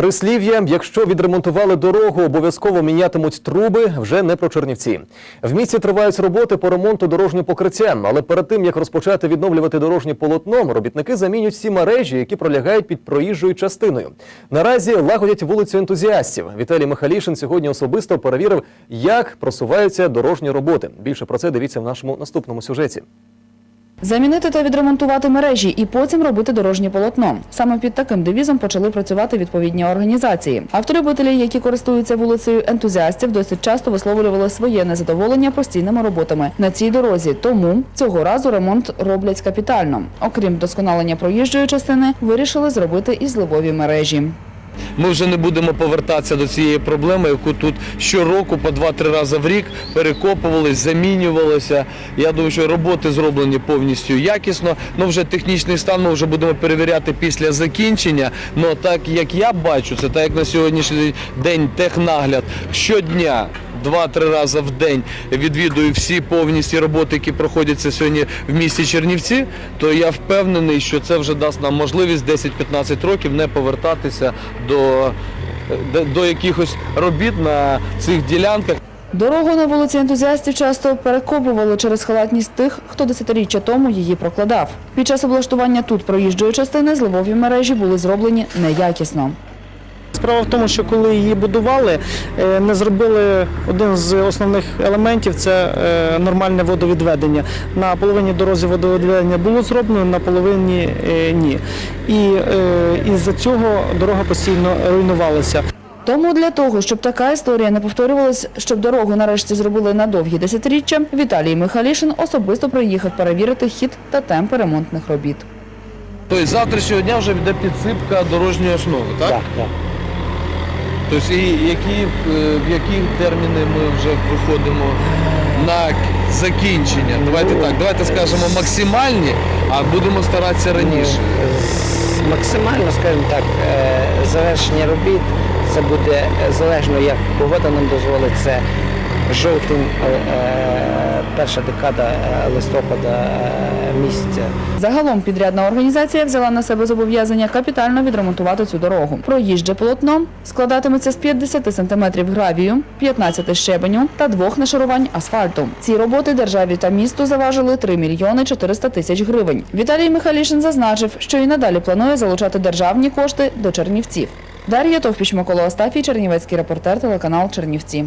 Прислів'я, якщо відремонтували дорогу, обов'язково мінятимуть труби, вже не про Чернівці. В місті тривають роботи по ремонту дорожнього покриття, але перед тим, як розпочати відновлювати дорожнє полотно, робітники замінюють всі мережі, які пролягають під проїжджою частиною. Наразі лагодять вулицю ентузіастів. Віталій Михалішин сьогодні особисто перевірив, як просуваються дорожні роботи. Більше про це дивіться в нашому наступному сюжеті. Замінити та відремонтувати мережі і потім робити дорожнє полотно. Саме під таким девізом почали працювати відповідні організації. Автолюбителі, які користуються вулицею ентузіастів, досить часто висловлювали своє незадоволення постійними роботами на цій дорозі. Тому цього разу ремонт роблять капітально. Окрім вдосконалення проїжджої частини, вирішили зробити і зливові мережі. Ми вже не будемо повертатися до цієї проблеми, яку тут щороку по 2-3 рази в рік перекопувалися, замінювалися. Я думаю, що роботи зроблені повністю якісно. Ну вже технічний стан ми вже будемо перевіряти після закінчення. Ну так як я бачу, це так як на сьогоднішній день технагляд щодня. Два-три рази в день відвідую всі повністю роботи, які проходяться сьогодні в місті Чернівці, то я впевнений, що це вже дасть нам можливість 10-15 років не повертатися до, до, до якихось робіт на цих ділянках. Дорогу на вулиці ентузіастів часто перекопували через халатність тих, хто десятиріччя тому її прокладав. Під час облаштування тут проїжджої частини зливові мережі були зроблені неякісно. Справа в тому, що коли її будували, е, не зробили один з основних елементів це е, нормальне водовідведення. На половині дорозі водовідведення було зроблено, на половині е, ні. І із-за цього дорога постійно руйнувалася. Тому для того, щоб така історія не повторювалась, щоб дорогу нарешті зробили на довгі десятиріччя, Віталій Михалішин особисто приїхав перевірити хід та темпи ремонтних робіт. Тобто завтрашнього дня вже йде підсипка дорожньої основи, так? Так, так. Тобто які, е, в які терміни ми вже виходимо на закінчення? Давайте так, давайте скажемо максимальні, а будемо старатися раніше. Максимально, скажімо так, е, завершення робіт це буде е, залежно, як погода нам дозволить. Це жовтень, е, е, перша декада е, листопада місяця. Загалом підрядна організація взяла на себе зобов'язання капітально відремонтувати цю дорогу. Проїждже полотно складатиметься з 50 см гравію, 15 щебеню та двох нашарувань асфальту. Ці роботи державі та місту заважили 3 мільйони 400 тисяч гривень. Віталій Михалішин зазначив, що і надалі планує залучати державні кошти до Чернівців. Дар'я Товпіч, Микола Остафій, Чернівецький репортер, телеканал Чернівці.